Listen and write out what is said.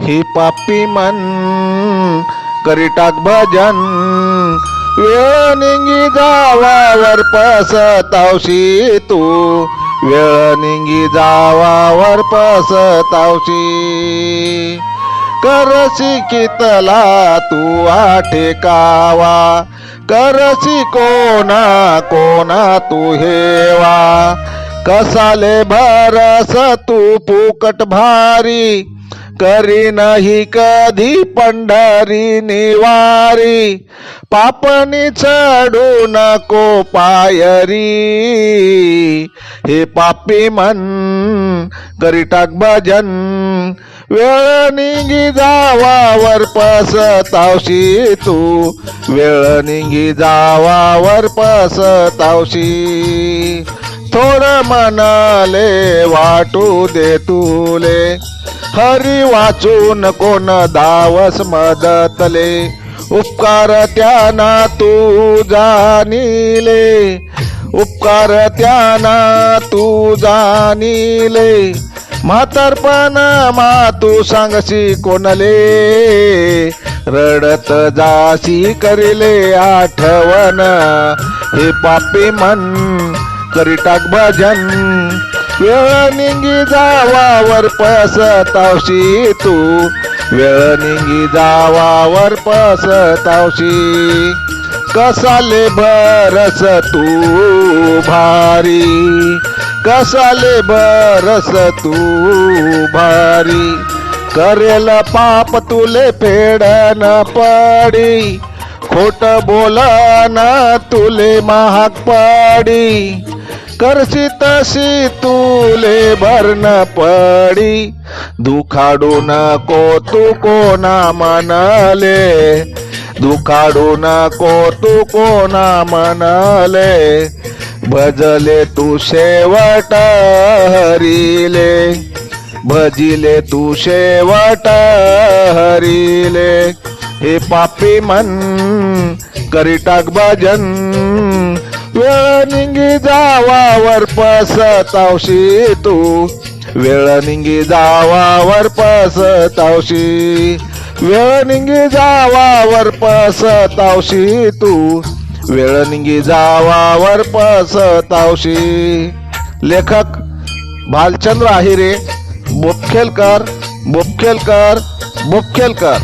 ही पापी मन करी टाक भजन. वेळ निंगी जावावर पसतावशी तू. वेळ निंगी जावावर पसतावशी. करसी कितला तू आठे कावा. करसी कोणा कोणा तू हेवा. कसाले भरस तू पुकट भारी. करी नाही कधी पंढरी निवारी. पापणी चढू नको पायरी. हे पापी मन करी टाक भजन. वेळ निघी जावावर पसतावशी तू. वेळ निघी जावावर पसतावशी. थोड मनाले वाटू दे तुले. हरी वाचून कोण दावस मदतले? उपकार त्याना तू जाणीले. उपकार त्याना तू जाणीले. म्हातारपण मा तू सांगशी कोणले? रडत जाशी करिले आठवण. हे पापी मन करी टाक भजन. वेळ निंगी जावावर पसतावशी तू. वेळ निंगी जावावर पसतावशी. कसाले बरस तू भारी? कसाले बरस तू भारी? करेल पाप तुले फेडन पडी. खोट बोलन तुले महाग पडी. करसी तशी तुले भरण पडी. दुखाडू नको तू कोणा मनले दुखाडू नको तू कोणा मनले भजले तू शेवट हरिले. भजिले तू शेवट हरिले. हे पापी मन करी टाक भजन. वेळ निंगी जावावर पसतावशी तू. वेळ निंगी जावावर पसतावशी. वेळ निंगी जावावर पसतावशी तू. वेळ निंगी जावावर पसतावशी. लेखक भालचंद्र आहिरे बोपखेलकर बोपखेलकर बोपखेलकर